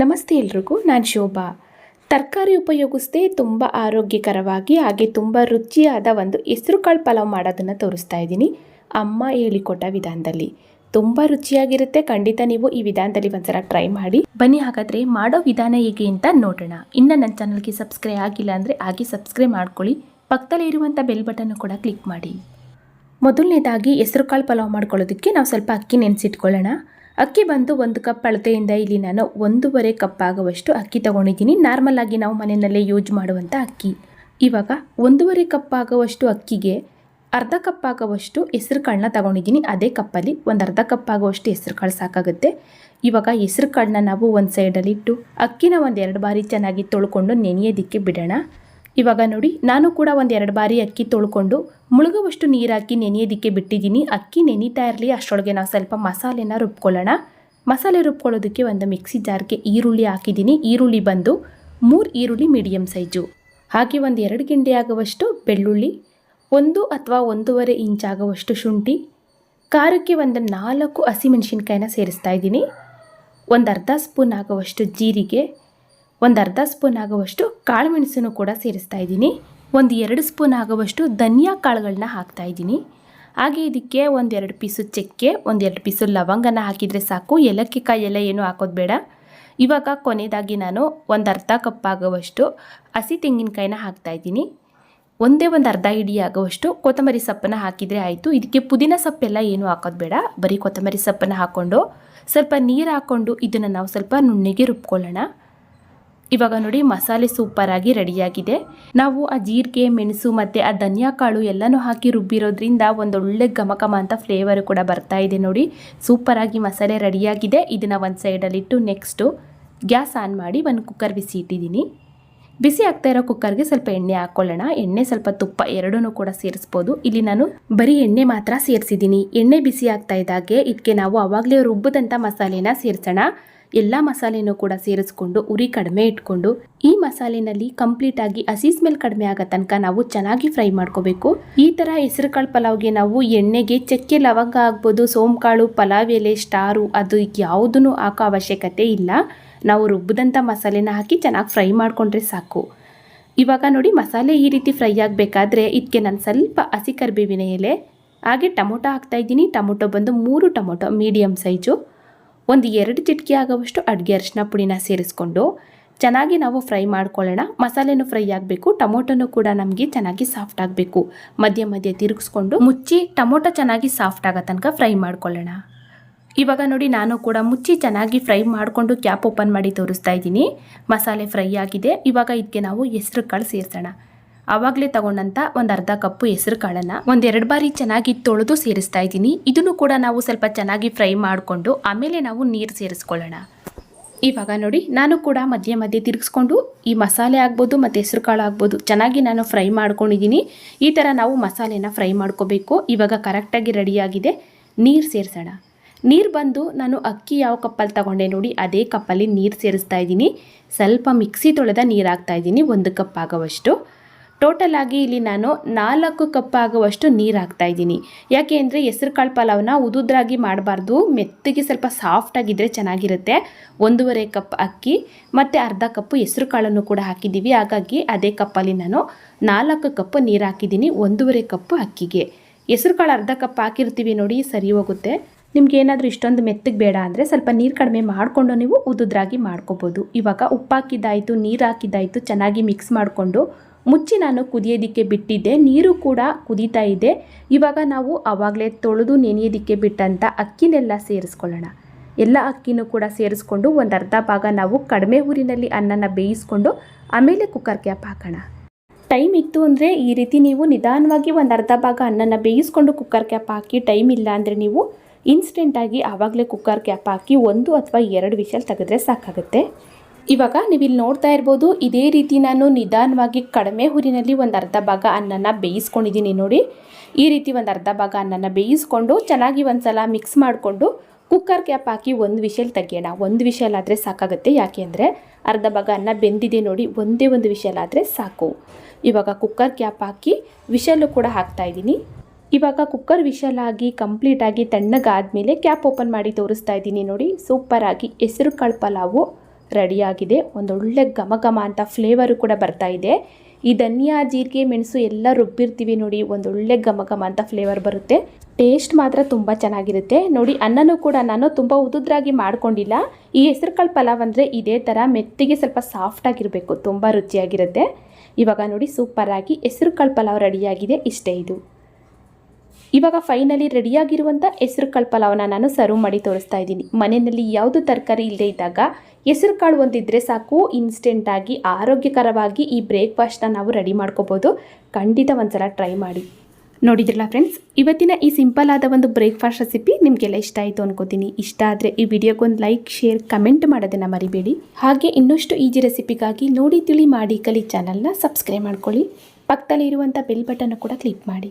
ನಮಸ್ತೆ ಎಲ್ರಿಗೂ, ನಾನು ಶೋಭಾ. ತರಕಾರಿ ಉಪಯೋಗಿಸದೆ ತುಂಬ ಆರೋಗ್ಯಕರವಾಗಿ ಹಾಗೆ ತುಂಬ ರುಚಿಯಾದ ಒಂದು ಹೆಸರುಕಾಳು ಪಲಾವ್ ಮಾಡೋದನ್ನು ತೋರಿಸ್ತಾ ಇದ್ದೀನಿ. ಅಮ್ಮ ಹೇಳಿಕೊಟ್ಟ ವಿಧಾನದಲ್ಲಿ. ತುಂಬ ರುಚಿಯಾಗಿರುತ್ತೆ, ಖಂಡಿತ ನೀವು ಈ ವಿಧಾನದಲ್ಲಿ ಒಂದ್ಸಲ ಟ್ರೈ ಮಾಡಿ. ಬನ್ನಿ ಹಾಗಾದರೆ ಮಾಡೋ ವಿಧಾನ ಹೇಗೆ ಅಂತ ನೋಡೋಣ. ಇನ್ನು ನನ್ನ ಚಾನಲ್ಗೆ ಸಬ್ಸ್ಕ್ರೈಬ್ ಆಗಿಲ್ಲ ಅಂದರೆ ಹಾಗೆ ಸಬ್ಸ್ಕ್ರೈಬ್ ಮಾಡ್ಕೊಳ್ಳಿ. ಪಕ್ಕದಲ್ಲಿ ಇರುವಂಥ ಬೆಲ್ ಬಟನ್ನು ಕೂಡ ಕ್ಲಿಕ್ ಮಾಡಿ. ಮೊದಲನೇದಾಗಿ ಹೆಸರುಕಾಳು ಪಲಾವ್ ಮಾಡ್ಕೊಳ್ಳೋದಕ್ಕೆ ನಾವು ಸ್ವಲ್ಪ ಅಕ್ಕಿ ನೆನೆಸಿಟ್ಕೊಳ್ಳೋಣ. ಅಕ್ಕಿ ಬಂದು ಒಂದು ಕಪ್ ಅಳತೆಯಿಂದ ಇಲ್ಲಿ ನಾನು ಒಂದೂವರೆ ಕಪ್ ಆಗುವಷ್ಟು ಅಕ್ಕಿ ತಗೊಂಡಿದ್ದೀನಿ. ನಾರ್ಮಲ್ ಆಗಿ ನಾವು ಮನೆಯಲ್ಲೇ ಯೂಸ್ ಮಾಡುವಂಥ ಅಕ್ಕಿ. ಇವಾಗ ಒಂದೂವರೆ ಕಪ್ ಆಗುವಷ್ಟು ಅಕ್ಕಿಗೆ ಅರ್ಧ ಕಪ್ ಆಗುವಷ್ಟು ಹೆಸರು ಕಾಳನ್ನ ತಗೊಂಡಿದ್ದೀನಿ. ಅದೇ ಕಪ್ಪಲ್ಲಿ ಒಂದು ಅರ್ಧ ಕಪ್ ಆಗುವಷ್ಟು ಹೆಸರು ಕಾಳು ಸಾಕಾಗುತ್ತೆ. ಇವಾಗ ಹೆಸರು ಕಾಳನ್ನ ನಾವು ಒಂದು ಸೈಡಲ್ಲಿಟ್ಟು ಅಕ್ಕಿನ ಒಂದು ಎರಡು ಬಾರಿ ಚೆನ್ನಾಗಿ ತೊಳ್ಕೊಂಡು ನೆನೆಯೋದಿಕ್ಕೆ ಬಿಡೋಣ. ಇವಾಗ ನೋಡಿ, ನಾನು ಕೂಡ ಒಂದು ಎರಡು ಬಾರಿ ಅಕ್ಕಿ ತೊಳ್ಕೊಂಡು ಮುಳುಗುವಷ್ಟು ನೀರು ಹಾಕಿ ನೆನೆಯೋದಕ್ಕೆ ಬಿಟ್ಟಿದ್ದೀನಿ. ಅಕ್ಕಿ ನೆನೀತಾ ಇರಲಿ, ಅಷ್ಟರೊಳಗೆ ನಾವು ಸ್ವಲ್ಪ ಮಸಾಲೆನ ರುಬ್ಕೊಳ್ಳೋಣ. ಮಸಾಲೆ ರುಬ್ಕೊಳ್ಳೋದಕ್ಕೆ ಒಂದು ಮಿಕ್ಸಿ ಜಾರ್ಗೆ ಈರುಳ್ಳಿ ಹಾಕಿದ್ದೀನಿ. ಈರುಳ್ಳಿ ಬಂದು ಮೂರು ಈರುಳ್ಳಿ ಮೀಡಿಯಮ್ ಸೈಜು. ಹಾಗೆ ಒಂದು ಎರಡು ಗಿಂಡಿ ಆಗುವಷ್ಟು ಬೆಳ್ಳುಳ್ಳಿ, ಒಂದು ಅಥವಾ ಒಂದೂವರೆ ಇಂಚ್ ಆಗುವಷ್ಟು ಶುಂಠಿ, ಖಾರಕ್ಕೆ ಒಂದು ನಾಲ್ಕು ಹಸಿಮೆಣಸಿನ್ಕಾಯಿನ ಸೇರಿಸ್ತಾ ಇದ್ದೀನಿ. ಒಂದು ಅರ್ಧ ಸ್ಪೂನ್ ಆಗುವಷ್ಟು ಜೀರಿಗೆ ಒಂದು ಅರ್ಧ ಸ್ಪೂನ್ ಆಗುವಷ್ಟು ಕಾಳುಮೆಣಸನ್ನು ಕೂಡ ಸೇರಿಸ್ತಾ ಇದ್ದೀನಿ. ಒಂದು ಎರಡು ಸ್ಪೂನ್ ಆಗುವಷ್ಟು ಧನಿಯಾ ಕಾಳುಗಳನ್ನ ಹಾಕ್ತಾ ಇದ್ದೀನಿ. ಹಾಗೆ ಇದಕ್ಕೆ ಒಂದೆರಡು ಪೀಸು ಚಕ್ಕೆ ಒಂದೆರಡು ಪೀಸು ಲವಂಗನ ಹಾಕಿದರೆ ಸಾಕು. ಏಲಕ್ಕಿ ಕಾಯಿ ಎಲ್ಲ ಏನು ಹಾಕೋದು ಬೇಡ. ಇವಾಗ ಕೊನೆಯದಾಗಿ ನಾನು ಒಂದು ಅರ್ಧ ಕಪ್ ಆಗುವಷ್ಟು ಹಸಿ ತೆಂಗಿನಕಾಯಿನ ಹಾಕ್ತಾ ಇದ್ದೀನಿ. ಒಂದೇ ಒಂದು ಅರ್ಧ ಹಿಡಿ ಆಗುವಷ್ಟು ಕೊತ್ತಂಬರಿ ಸೊಪ್ಪನ್ನು ಹಾಕಿದರೆ ಆಯಿತು. ಇದಕ್ಕೆ ಪುದೀನ ಸೊಪ್ಪೆಲ್ಲ ಏನು ಹಾಕೋದು ಬೇಡ. ಬರೀ ಕೊತ್ತಂಬರಿ ಸೊಪ್ಪನ್ನು ಹಾಕ್ಕೊಂಡು ಸ್ವಲ್ಪ ನೀರು ಹಾಕ್ಕೊಂಡು ಇದನ್ನು ನಾವು ಸ್ವಲ್ಪ ನುಣ್ಣಗೆ ರುಬ್ಕೊಳ್ಳೋಣ. ಇವಾಗ ನೋಡಿ ಮಸಾಲೆ ಸೂಪರಾಗಿ ರೆಡಿಯಾಗಿದೆ. ನಾವು ಆ ಜೀರಿಗೆ, ಮೆಣಸು ಮತ್ತು ಆ ಧನಿಯಾ ಕಾಳು ಎಲ್ಲನೂ ಹಾಕಿ ರುಬ್ಬಿರೋದ್ರಿಂದ ಒಂದೊಳ್ಳೆ ಘಮ ಘಮ ಅಂತ ಫ್ಲೇವರು ಕೂಡ ಬರ್ತಾ ಇದೆ ನೋಡಿ. ಸೂಪರಾಗಿ ಮಸಾಲೆ ರೆಡಿಯಾಗಿದೆ. ಇದನ್ನು ಒಂದು ಸೈಡಲ್ಲಿಟ್ಟು ನೆಕ್ಸ್ಟು ಗ್ಯಾಸ್ ಆನ್ ಮಾಡಿ ಒಂದು ಕುಕ್ಕರ್ ಬಿಸಿ ಇಟ್ಟಿದ್ದೀನಿ. ಬಿಸಿ ಆಗ್ತಾ ಇರೋ ಕುಕ್ಕರ್ಗೆ ಸ್ವಲ್ಪ ಎಣ್ಣೆ ಹಾಕ್ಕೊಳ್ಳೋಣ ಎಣ್ಣೆ ಸ್ವಲ್ಪ ತುಪ್ಪ ಎರಡೂ ಕೂಡ ಸೇರಿಸ್ಬೋದು. ಇಲ್ಲಿ ನಾನು ಬರೀ ಎಣ್ಣೆ ಮಾತ್ರ ಸೇರಿಸಿದ್ದೀನಿ. ಎಣ್ಣೆ ಬಿಸಿ ಆಗ್ತಾ ಇದ್ದಾಗೆ ಇದಕ್ಕೆ ನಾವು ಆವಾಗಲೇ ರುಬ್ಬದಂಥ ಮಸಾಲೆನ ಸೇರಿಸೋಣ. ಎಲ್ಲ ಮಸಾಲೆನೂ ಕೂಡ ಸೇರಿಸ್ಕೊಂಡು, ಉರಿ ಕಡಿಮೆ ಇಟ್ಕೊಂಡು, ಈ ಮಸಾಲೆನಲ್ಲಿ ಕಂಪ್ಲೀಟ್ ಆಗಿ ಹಸಿ ಸ್ಮೆಲ್ ಕಡಿಮೆ ಆಗೋ ತನಕ ನಾವು ಚೆನ್ನಾಗಿ ಫ್ರೈ ಮಾಡ್ಕೋಬೇಕು. ಈ ಥರ ಹೆಸರುಕಾಳು ಪಲಾವ್ಗೆ ನಾವು ಎಣ್ಣೆಗೆ ಚಕ್ಕೆ ಲವಂಗ ಆಗ್ಬೋದು, ಸೋಂಕಾಳು, ಪಲಾವ್ ಎಲೆ, ಸ್ಟಾರು, ಅದು ಯಾವುದೂ ಹಾಕೋ ಅವಶ್ಯಕತೆ ಇಲ್ಲ. ನಾವು ರುಬ್ಬಿದಂಥ ಮಸಾಲೆನ ಹಾಕಿ ಚೆನ್ನಾಗಿ ಫ್ರೈ ಮಾಡಿಕೊಂಡ್ರೆ ಸಾಕು. ಇವಾಗ ನೋಡಿ ಮಸಾಲೆ ಈ ರೀತಿ ಫ್ರೈ ಆಗಬೇಕಾದ್ರೆ ಇದಕ್ಕೆ ನಾನು ಸ್ವಲ್ಪ ಹಸಿ ಕರಿಬೇವಿನ ಎಲೆ, ಹಾಗೆ ಟೊಮೊಟೊ ಹಾಕ್ತಾಯಿದ್ದೀನಿ ಟೊಮೊಟೊ ಬಂದು ಮೂರು ಟೊಮೊಟೊ ಮೀಡಿಯಮ್ ಸೈಜು. ಒಂದು ಎರಡು ಚಿಟಿಕೆ ಆಗೋವಷ್ಟು ಅಡುಗೆ ಅರಿಶಿನ ಪುಡಿನ ಸೇರಿಸ್ಕೊಂಡು ಚೆನ್ನಾಗಿ ನಾವು ಫ್ರೈ ಮಾಡ್ಕೊಳ್ಳೋಣ. ಮಸಾಲೆನೂ ಫ್ರೈ ಆಗಬೇಕು, ಟೊಮೊಟೊನೂ ಕೂಡ ನಮಗೆ ಚೆನ್ನಾಗಿ ಸಾಫ್ಟ್ ಆಗಬೇಕು. ಮಧ್ಯ ಮಧ್ಯೆ ತಿರುಗಿಸ್ಕೊಂಡು ಮುಚ್ಚಿ ಟೊಮೊಟೊ ಚೆನ್ನಾಗಿ ಸಾಫ್ಟ್ ಆಗೋ ತನಕ ಫ್ರೈ ಮಾಡ್ಕೊಳ್ಳೋಣ. ಇವಾಗ ನೋಡಿ ನಾನು ಕೂಡ ಮುಚ್ಚಿ ಚೆನ್ನಾಗಿ ಫ್ರೈ ಮಾಡಿಕೊಂಡು ಕ್ಯಾಪ್ ಓಪನ್ ಮಾಡಿ ತೋರಿಸ್ತಾ ಇದ್ದೀನಿ. ಮಸಾಲೆ ಫ್ರೈ ಆಗಿದೆ. ಇವಾಗ ಇದಕ್ಕೆ ನಾವು ಹೆಸರು ಕಾಳು ಸೇರಿಸೋಣ. ಆವಾಗಲೇ ತಗೊಂಡಂಥ ಒಂದು ಅರ್ಧ ಕಪ್ಪು ಹೆಸರು ಕಾಳನ್ನು ಒಂದೆರಡು ಬಾರಿ ಚೆನ್ನಾಗಿ ತೊಳೆದು ಸೇರಿಸ್ತಾ ಇದ್ದೀನಿ. ಇದನ್ನು ಕೂಡ ನಾವು ಸ್ವಲ್ಪ ಚೆನ್ನಾಗಿ ಫ್ರೈ ಮಾಡಿಕೊಂಡು ಆಮೇಲೆ ನಾವು ನೀರು ಸೇರಿಸ್ಕೊಳ್ಳೋಣ. ಇವಾಗ ನೋಡಿ ನಾನು ಕೂಡ ಮಧ್ಯೆ ಮಧ್ಯೆ ತಿರುಗಿಸ್ಕೊಂಡು ಈ ಮಸಾಲೆ ಆಗ್ಬೋದು ಮತ್ತು ಹೆಸರು ಕಾಳು ಆಗ್ಬೋದು ಚೆನ್ನಾಗಿ ನಾನು ಫ್ರೈ ಮಾಡ್ಕೊಂಡಿದ್ದೀನಿ. ಈ ಥರ ನಾವು ಮಸಾಲೆನ ಫ್ರೈ ಮಾಡ್ಕೋಬೇಕು. ಇವಾಗ ಕರೆಕ್ಟಾಗಿ ರೆಡಿಯಾಗಿದೆ ನೀರು ಸೇರಿಸೋಣ. ನೀರು ಬಂದು ನಾನು ಅಕ್ಕಿ ಯಾವ ಕಪ್ಪಲ್ಲಿ ತಗೊಂಡೆ ನೋಡಿ ಅದೇ ಕಪ್ಪಲ್ಲಿ ನೀರು ಸೇರಿಸ್ತಾ ಇದ್ದೀನಿ. ಸ್ವಲ್ಪ ಮಿಕ್ಸಿ ತೊಳೆದ ನೀರು ಹಾಕ್ತಾ ಇದ್ದೀನಿ, ಒಂದು ಕಪ್ ಆಗೋವಷ್ಟು. ಟೋಟಲ್ ಆಗಿ ಇಲ್ಲಿ ನಾನು ನಾಲ್ಕು ಕಪ್ ಆಗುವಷ್ಟು ನೀರು ಹಾಕ್ತಾ ಇದ್ದೀನಿ. ಯಾಕೆ ಅಂದರೆ ಹೆಸರು ಕಾಳು ಪಲಾವ್ನ ಉದುದ್ರಾಗಿ ಮಾಡಬಾರ್ದು, ಮೆತ್ತಗೆ ಸ್ವಲ್ಪ ಸಾಫ್ಟ್ ಆಗಿದ್ದರೆ ಚೆನ್ನಾಗಿರುತ್ತೆ. ಒಂದೂವರೆ ಕಪ್ ಅಕ್ಕಿ, ಮತ್ತು ಅರ್ಧ ಕಪ್ಪು ಹೆಸರು ಕಾಳನ್ನು ಕೂಡ ಹಾಕಿದ್ದೀವಿ. ಹಾಗಾಗಿ ಅದೇ ಕಪ್ಪಲ್ಲಿ ನಾನು ನಾಲ್ಕು ಕಪ್ ನೀರು ಹಾಕಿದ್ದೀನಿ, ಒಂದೂವರೆ ಕಪ್ ಅಕ್ಕಿಗೆ. ಹೆಸರು ಕಾಳು ಅರ್ಧ ಕಪ್ ಹಾಕಿರ್ತೀವಿ ನೋಡಿ, ಸರಿ ಹೋಗುತ್ತೆ. ನಿಮ್ಗೆ ಏನಾದರೂ ಇಷ್ಟೊಂದು ಮೆತ್ತಗೆ ಬೇಡ ಅಂದರೆ ಸ್ವಲ್ಪ ನೀರು ಕಡಿಮೆ ಮಾಡಿಕೊಂಡು ನೀವು ಉದುದ್ರಾಗಿ ಮಾಡ್ಕೋಬೋದು. ಇವಾಗ ಉಪ್ಪು ಹಾಕಿದ್ದಾಯಿತು, ನೀರು ಹಾಕಿದ್ದಾಯಿತು, ಚೆನ್ನಾಗಿ ಮಿಕ್ಸ್ ಮಾಡಿಕೊಂಡು ಮುಚ್ಚಿ ನಾನು ಕುದಿಯೋದಿಕ್ಕೆ ಬಿಟ್ಟಿದ್ದೆ. ನೀರು ಕೂಡ ಕುದೀತಾ ಇದೆ. ಇವಾಗ ನಾವು ಆವಾಗಲೇ ತೊಳೆದು ನೆನೆಯೋದಿಕ್ಕೆ ಬಿಟ್ಟಂಥ ಅಕ್ಕಿನೆಲ್ಲ ಸೇರಿಸ್ಕೊಳ್ಳೋಣ. ಎಲ್ಲ ಅಕ್ಕಿನೂ ಕೂಡ ಸೇರಿಸ್ಕೊಂಡು ಒಂದು ಅರ್ಧ ಭಾಗ ನಾವು ಕಡಿಮೆ ಊರಿನಲ್ಲಿ ಅನ್ನನ ಬೇಯಿಸ್ಕೊಂಡು ಆಮೇಲೆ ಕುಕ್ಕರ್ ಕ್ಯಾಪ್ ಹಾಕೋಣ. ಟೈಮ್ ಇತ್ತು ಅಂದರೆ ಈ ರೀತಿ ನೀವು ನಿಧಾನವಾಗಿ ಒಂದು ಅರ್ಧ ಭಾಗ ಅನ್ನನ ಬೇಯಿಸ್ಕೊಂಡು ಕುಕ್ಕರ್ ಕ್ಯಾಪ್ ಹಾಕಿ, ಟೈಮ್ ಇಲ್ಲ ಅಂದರೆ ನೀವು ಇನ್ಸ್ಟೆಂಟಾಗಿ ಆವಾಗಲೇ ಕುಕ್ಕರ್ ಕ್ಯಾಪ್ ಹಾಕಿ ಒಂದು ಅಥವಾ ಎರಡು ವಿಷಲ್ ತೆಗೆದ್ರೆ ಸಾಕಾಗುತ್ತೆ. ಇವಾಗ ನೀವು ಇಲ್ಲಿ ನೋಡ್ತಾ ಇರ್ಬೋದು, ಇದೇ ರೀತಿ ನಾನು ನಿಧಾನವಾಗಿ ಕಡಿಮೆ ಹುರಿನಲ್ಲಿ ಒಂದು ಅರ್ಧ ಭಾಗ ಅನ್ನನ ಬೇಯಿಸ್ಕೊಂಡಿದ್ದೀನಿ ನೋಡಿ. ಈ ರೀತಿ ಒಂದು ಅರ್ಧ ಭಾಗ ಅನ್ನನ ಬೇಯಿಸ್ಕೊಂಡು ಚೆನ್ನಾಗಿ ಒಂದು ಸಲ ಮಿಕ್ಸ್ ಮಾಡಿಕೊಂಡು ಕುಕ್ಕರ್ ಕ್ಯಾಪ್ ಹಾಕಿ ಒಂದು ವಿಷಲ್ ತೆಗಿಯೋಣ. ಒಂದು ವಿಷಲ್ ಆದರೆ ಸಾಕಾಗುತ್ತೆ. ಯಾಕೆ ಅಂದರೆ ಅರ್ಧ ಭಾಗ ಅನ್ನ ಬೆಂದಿದೆ ನೋಡಿ, ಒಂದೇ ಒಂದು ವಿಷಲ್ ಆದರೆ ಸಾಕು. ಇವಾಗ ಕುಕ್ಕರ್ ಕ್ಯಾಪ್ ಹಾಕಿ ವಿಷಲ್ಲು ಕೂಡ ಹಾಕ್ತಾ ಇದ್ದೀನಿ ಇವಾಗ ಕುಕ್ಕರ್ ವಿಶಲ್ ಆಗಿ ಕಂಪ್ಲೀಟಾಗಿ ತಣ್ಣಗಾದ್ಮೇಲೆ ಕ್ಯಾಪ್ ಓಪನ್ ಮಾಡಿ ತೋರಿಸ್ತಾ ಇದ್ದೀನಿ ನೋಡಿ. ಸೂಪರಾಗಿ ಹೆಸರು ಕಾಳು ಪಲಾವು ರೆಡಿಯಾಗಿದೆ ಒಂದೊಳ್ಳೆ ಘಮ ಘಮ ಅಂತ ಫ್ಲೇವರು ಕೂಡ ಬರ್ತಾ ಇದೆ. ಈ ಧನಿಯಾ, ಜೀರಿಗೆ, ಮೆಣಸು ಎಲ್ಲ ರುಬ್ಬಿರ್ತೀವಿ ನೋಡಿ. ಒಂದೊಳ್ಳೆ ಘಮ ಘಮ ಅಂತ ಫ್ಲೇವರ್ ಬರುತ್ತೆ. ಟೇಸ್ಟ್ ಮಾತ್ರ ತುಂಬ ಚೆನ್ನಾಗಿರುತ್ತೆ. ನೋಡಿ, ಅನ್ನನೂ ಕೂಡ ನಾನು ತುಂಬ ಉದುದ್ರಾಗಿ ಮಾಡ್ಕೊಂಡಿಲ್ಲ. ಈ ಹೆಸರುಕಾಳು ಪಲಾವ್ ಅಂದರೆ ಇದೇ ಥರ ಮೆತ್ತಿಗೆ ಸ್ವಲ್ಪ ಸಾಫ್ಟಾಗಿರಬೇಕು ತುಂಬ ರುಚಿಯಾಗಿರುತ್ತೆ. ಇವಾಗ ನೋಡಿ ಸೂಪರಾಗಿ ಹೆಸರುಕಾಳು ಪಲಾವ್ ರೆಡಿಯಾಗಿದೆ ಇಷ್ಟೇ ಇದು. ಇವಾಗ ಫೈನಲಿ ರೆಡಿಯಾಗಿರುವಂಥ ಹೆಸರು ಕಾಳು ಪಲಾವನ್ನ ನಾನು ಸರ್ವ್ ಮಾಡಿ ತೋರಿಸ್ತಾ ಇದ್ದೀನಿ. ಮನೆಯಲ್ಲಿ ಯಾವುದು ತರಕಾರಿ ಇಲ್ಲದೆ ಇದ್ದಾಗ ಹೆಸರು ಕಾಳು ಒಂದಿದ್ರೆ ಸಾಕು ಇನ್ಸ್ಟೆಂಟಾಗಿ ಆರೋಗ್ಯಕರವಾಗಿ ಈ ಬ್ರೇಕ್ಫಾಸ್ಟ್ನ ನಾವು ರೆಡಿ ಮಾಡ್ಕೋಬೋದು. ಖಂಡಿತ ಒಂದ್ಸಲ ಟ್ರೈ ಮಾಡಿ. ನೋಡಿದ್ರಲ್ಲ ಫ್ರೆಂಡ್ಸ್ ಇವತ್ತಿನ ಈ ಸಿಂಪಲ್ ಆದ ಒಂದು ಬ್ರೇಕ್ಫಾಸ್ಟ್ ರೆಸಿಪಿ ನಿಮಗೆಲ್ಲ ಇಷ್ಟ ಆಯಿತು ಅನ್ಕೋತೀನಿ. ಇಷ್ಟ ಆದರೆ ಈ ವಿಡಿಯೋಗೊಂದು ಲೈಕ್ ಶೇರ್ ಕಮೆಂಟ್ ಮಾಡೋದನ್ನು ಮರಿಬೇಡಿ. ಹಾಗೆ ಇನ್ನಷ್ಟು ಈಜಿ ರೆಸಿಪಿಗಾಗಿ ನೋಡಿ, ತಿಳಿ ಮಾಡಿ ಕಲಿ ಚಾನಲ್ನ ಸಬ್ಸ್ಕ್ರೈಬ್ ಮಾಡ್ಕೊಳ್ಳಿ. ಪಕ್ಕದಲ್ಲಿ ಇರುವಂಥ ಬೆಲ್ ಬಟನ್ ಕೂಡ ಕ್ಲಿಕ್ ಮಾಡಿ.